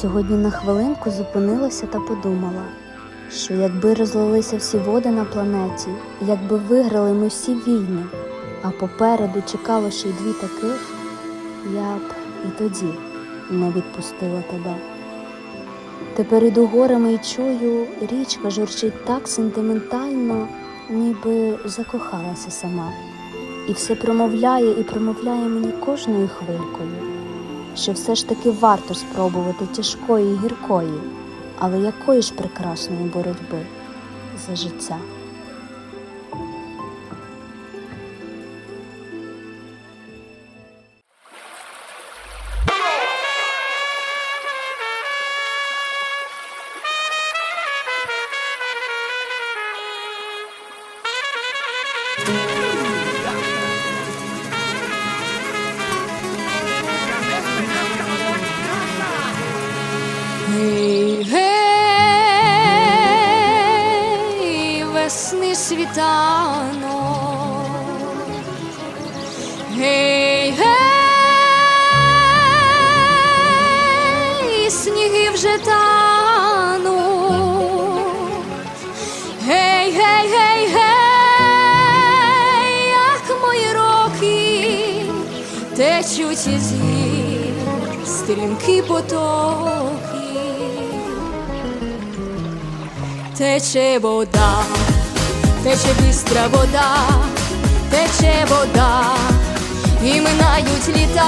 Сьогодні на хвилинку зупинилася та подумала, що якби розлилися всі води на планеті, якби виграли ми всі війни, а попереду чекало ще й дві таких, я б і тоді не відпустила тебе. Тепер іду горами і чую, річка журчить так сентиментально, ніби закохалася сама. І все промовляє і промовляє мені кожною хвилькою, що все ж таки варто спробувати тяжкої і гіркої, але якої ж прекрасної боротьби за життя. Гей, весни світанок. Гей, гей, сніги вже тануть. Гей, гей, гей, гей, як мої роки течуть із гір стрімкі потоки, тече вода, тече бистра вода, тече вода, і минають літа.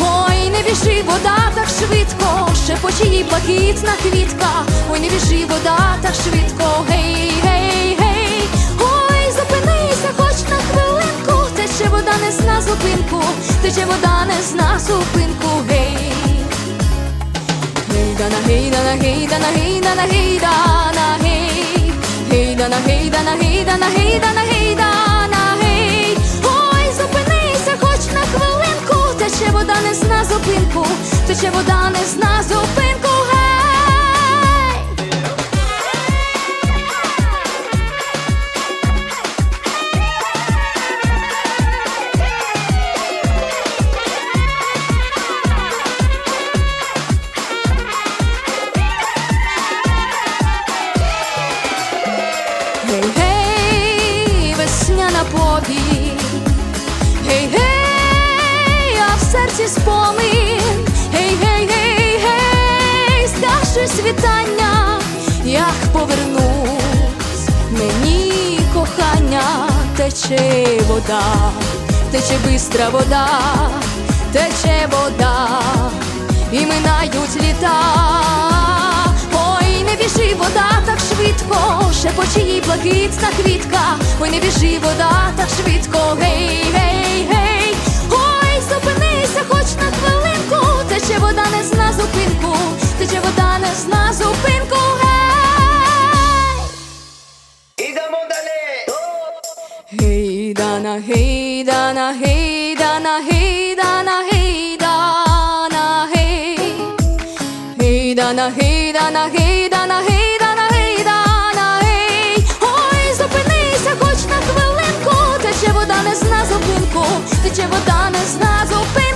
Ой, не біжи вода так швидко, шепоче їй блакитна квітка. Ой, не біжи вода так швидко, гей, гей, гей, ой, зупинися хоч на хвилинку, тече вода не зна зупинку, тече вода не зна зупинку, гей. Гей, дана, гей, дана, гей, дана, гей, дана, гей, дана, гей, дана, гей. Ой, зупинися хоч на хвилинку, тече вода не зна зупинку, тече вода не зна зупинку. Гей, гей, повінь, гей, гей, а в серці спомин, гей, гей, гей, гей, скажи світання, як повернусь? Мені кохання, тече вода, тече бистра вода, тече вода, і минають літа. Швидко, шепоче їй блакитна квітка. Ой, не біжи вода так швидко, гей, гей, гей. Ой, зупинися хоч на хвилинку, тече вода не зна зупинку, тече вода не зна зупинку, гей. Ідемо далі! Гей, дана, гей, дана, гей, дана, гей, дана, гей, дана, гей. Гей, дана, тече вода не зна зупини.